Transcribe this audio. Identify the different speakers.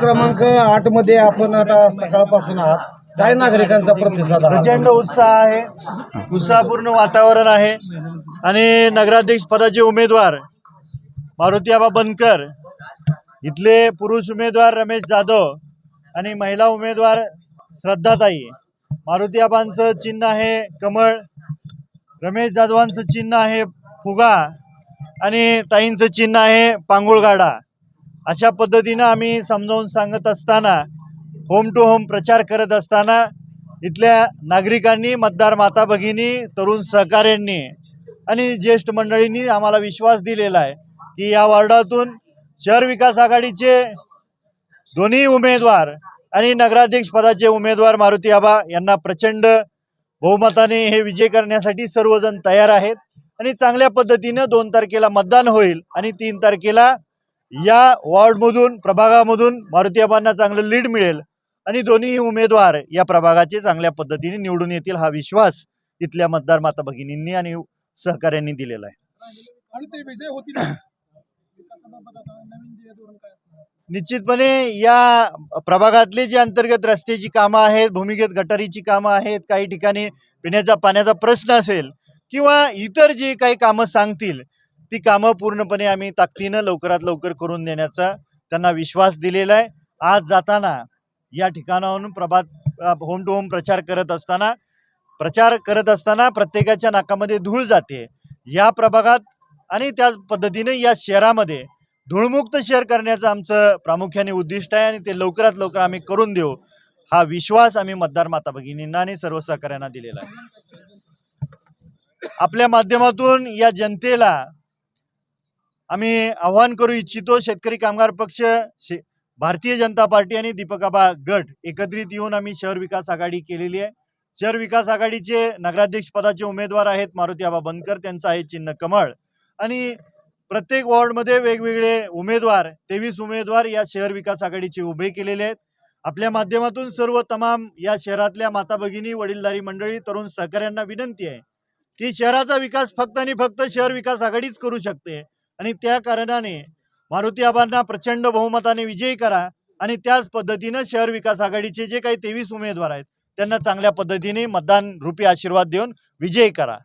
Speaker 1: क्रमांक आठमध्ये आपण आता सकाळपासून आहात. काय नागरिकांचा प्रतिसाद
Speaker 2: प्रचंड उत्साह आहे. उत्साहपूर्ण वातावरण आहे. आणि नगराध्यक्ष पदाचे उमेदवार मारुती आबा बनकर इथले पुरुष उमेदवार रमेश जाधव आणि महिला उमेदवार श्रद्धाताई. मारुती आबांचं चिन्ह आहे कमळ रमेश जाधवांचं चिन्ह आहे फुगा आणि ताईंचं चिन्ह आहे पांगुळगाडा. अशा पद्धतीनं आम्ही समजावून सांगत असताना होम टू होम प्रचार करत असताना इथल्या नागरिकांनी मतदार माता भगिनी तरुण सहकाऱ्यांनी आणि ज्येष्ठ मंडळींनी आम्हाला विश्वास दिलेला आहे की या वॉर्डातून शहर विकास आघाडीचे दोन्ही उमेदवार आणि नगराध्यक्ष पदाचे उमेदवार मारुती आबा यांना प्रचंड बहुमताने हे विजय करण्यासाठी सर्वजण तयार आहेत आणि चांगल्या पद्धतीनं दोन तारखेला मतदान होईल आणि तीन तारखेला या वॉर्डमधून प्रभागामधून मारुती आबांना चांगलं लीड मिळेल आणि दोन्ही उमेदवार या प्रभागाचे चांगल्या पद्धतीने निवडून येतील हा विश्वास इथल्या मतदार माता भगिनींनी आणि सहकाऱ्यांनी दिलेला आहे. निश्चितपणे या प्रभागातले जे अंतर्गत रस्त्याची कामं आहेत भूमिगत गटारीची कामं आहेत काही ठिकाणी पिण्याचा पाण्याचा प्रश्न असेल किंवा इतर जे काही कामं सांगतील ती कामं पूर्णपणे आम्ही ताकदीनं लवकरात लवकर करून देण्याचा त्यांना विश्वास दिलेला आहे. आज जाताना या ठिकाणाहून प्रभात होम टू होम प्रचार करत असताना प्रचार करत असताना प्रत्येकाच्या नाकामध्ये धूळ जाते. या प्रभागात आणि त्याच पद्धतीने या शहरामध्ये धूळमुक्त शहर करण्याचं आमचं प्रामुख्याने उद्दिष्ट आहे आणि ते लवकरात लवकर आम्ही करून देऊ. हा विश्वास आम्ही मतदार माता भगिनींना आणि सर्व सहकाऱ्यांना दिलेला आहे. आपल्या माध्यमातून या जनतेला आम्ही आव्हान करू इच्छितो शेतकरी कामगार पक्ष शे भारतीय जनता पार्टी आणि दीपकाबा गट एकत्रित येऊन आम्ही शहर विकास आघाडी केलेली आहे. शहर विकास आघाडीचे नगराध्यक्ष पदाचे उमेदवार आहेत मारुती आबा बनकर त्यांचं आहे चिन्ह कमळ. आणि प्रत्येक वॉर्डमध्ये वेगवेगळे उमेदवार तेवीस उमेदवार या शहर विकास आघाडीचे उभे केलेले आहेत. आपल्या माध्यमातून सर्व तमाम या शहरातल्या माता भगिनी वडीलधारी मंडळी तरुण सहकाऱ्यांना विनंती आहे की शहराचा विकास फक्त आणि फक्त शहर विकास आघाडीच करू शकते. आणि त्या कारणाने मारुती आबांना प्रचंड बहुमताने विजयी करा आणि त्याच पद्धतीनं शहर विकास आघाडीचे जे काही तेवीस उमेदवार आहेत त्यांना चांगल्या पद्धतीने मतदान रुपी आशीर्वाद देऊन विजयी करा.